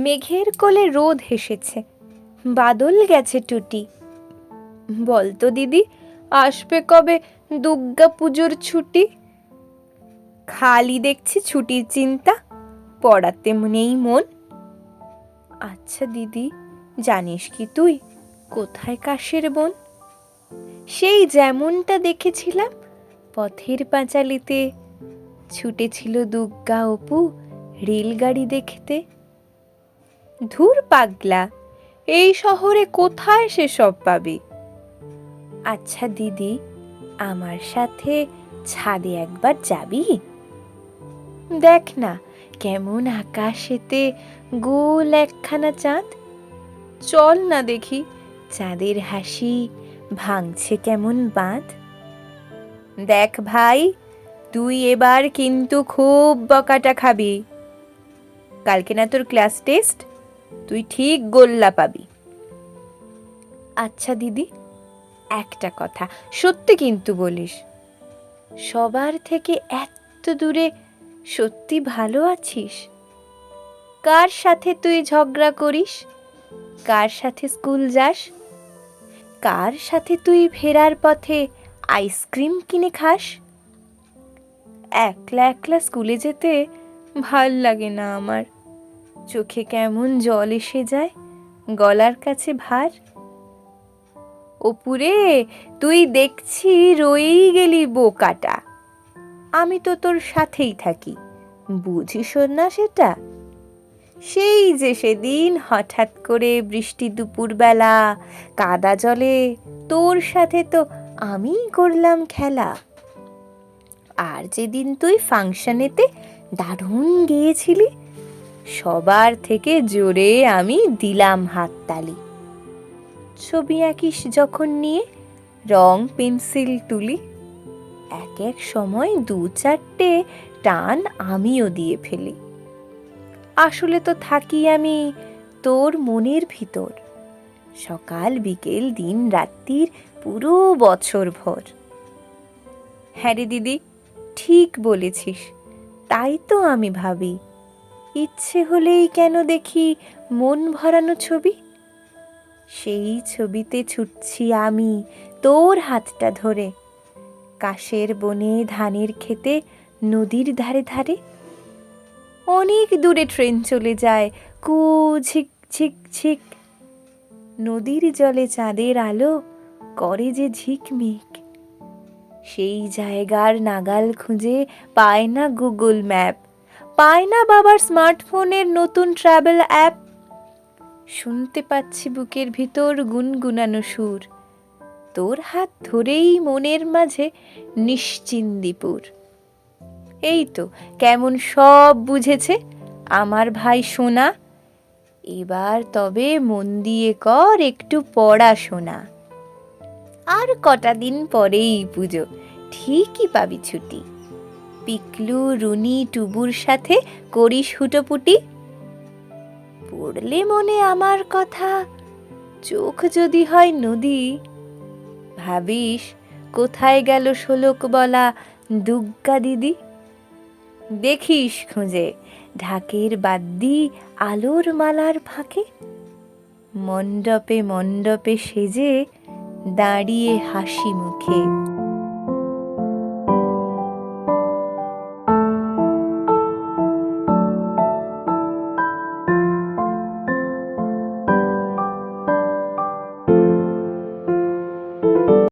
মেঘের কোলে রোদ হেসেছে। বাদল গেছে টুটি। বলতো দিদি, আসবে কবে দুর্গা পুজোর ছুটি? খালি দেখছি ছুটির চিন্তা, পড়াতে নেই মন। আচ্ছা দিদি, জানিস কি তুই? কোথায় কাশের বোন? সেই যেমনটা দেখেছিলাম, পথের পাঁচালিতে। ছুটেছিল দুর্গা অপু রেলগাড়ি দেখতে। ধুর পাগলা, এই শহরে কোথায় সেসব পাবি? আচ্ছা দিদি, আমার সাথে ছাদে একবার যাবি? দেখ না, কেমন আকাশেতে গোল একখানা চাঁদ। চল না দেখি, চাঁদের হাসি ভাঙছে কেমন বাঁধ। দেখ ভাই, তুই এবার কিন্তু খুব বকাটা খাবি। কালকে না তোর ক্লাস টেস্ট তুই ঠিক গোল্লা পাবি। আচ্ছা দিদি, একটা কথা সত্যি কিন্তু বলিস। সবার থেকে এত দূরে সত্যি ভালো আছিস? কার সাথে তুই ঝগড়া করিস? কার সাথে স্কুল যাস? কার সাথে তুই ফেরার পথে আইসক্রিম কিনে খাস? একলা একলা স্কুলে যেতে ভালো লাগে না আমার। চোখে কেমন জল এসে যায়, গলার কাছে ভার। ওপুরে তুই দেখছি রয়েই গেলি বোকাটা। আমি তো তোর সাথেই থাকি, বুঝিস না সেটা? সেই যে সেদিন হঠাৎ করে বৃষ্টি দুপুরবেলা, কাদা জলে, তোর সাথে তো আমিই করলাম খেলা। আর যেদিন তুই ফাংশনেতে দারুণ গিয়েছিলি সবার থেকে জোরে আমি দিলাম হাততালি। ছবি আঁকিস যখন নিয়ে, রং পেন্সিল তুলি। এক এক সময় দু চারটে টান আমিও দিয়ে ফেলি। আসলে তো থাকি আমি তোর মনের ভিতর। সকাল, বিকেল, দিন, রাত্রির পুরো বছর ভর। হ্যাঁ রে দিদি, ঠিক বলেছিস। তাই তো আমি ভাবি ইচ্ছে হলেই কেন দেখি মন ভরানো ছবি? সেই ছবিতে ছুটছি আমি তোর হাতটা ধরে। কাশের বনে ধানের খেতে নদীর ধারে ধারে। অনেক দূরে ট্রেন চলে যায়, কু ঝিক ঝিক ঝিক। নদীর জলে চাঁদের আলো করে যে ঝিকমিক সেই জায়গার নাগাল খুঁজে পায় না গুগল ম্যাপ। পায় না বাবার স্মার্টফোনের নতুন ট্রাভেল অ্যাপ শুনতে পাচ্ছি বুকের ভিতর গুনগুনানো সুর। তোর হাত ধরেই মনের মাঝে নিশ্চিন্দিপুর। এই তো, কেমন সব বুঝেছে? আমার ভাই সোনা, এবার তবে মন দিয়ে কর একটু পড়াশোনা। আর কটা দিন পরেই পুজো, ঠিকই পাবি ছুটি। পিকলু, রুনি, টুবুর সাথে করিস হুটোপুটি। পড়লে মনে আমার কথা, চোখ যদি হয় নদী। ভাবিস, কোথায় গেল শোলক বলা দুগ্গা দিদি? দেখিস খুঁজে ঢাকের বাদ্যি আলোর মালার ফাঁকে। মণ্ডপে মণ্ডপে সেজে দাঁড়িয়ে হাসি মুখে।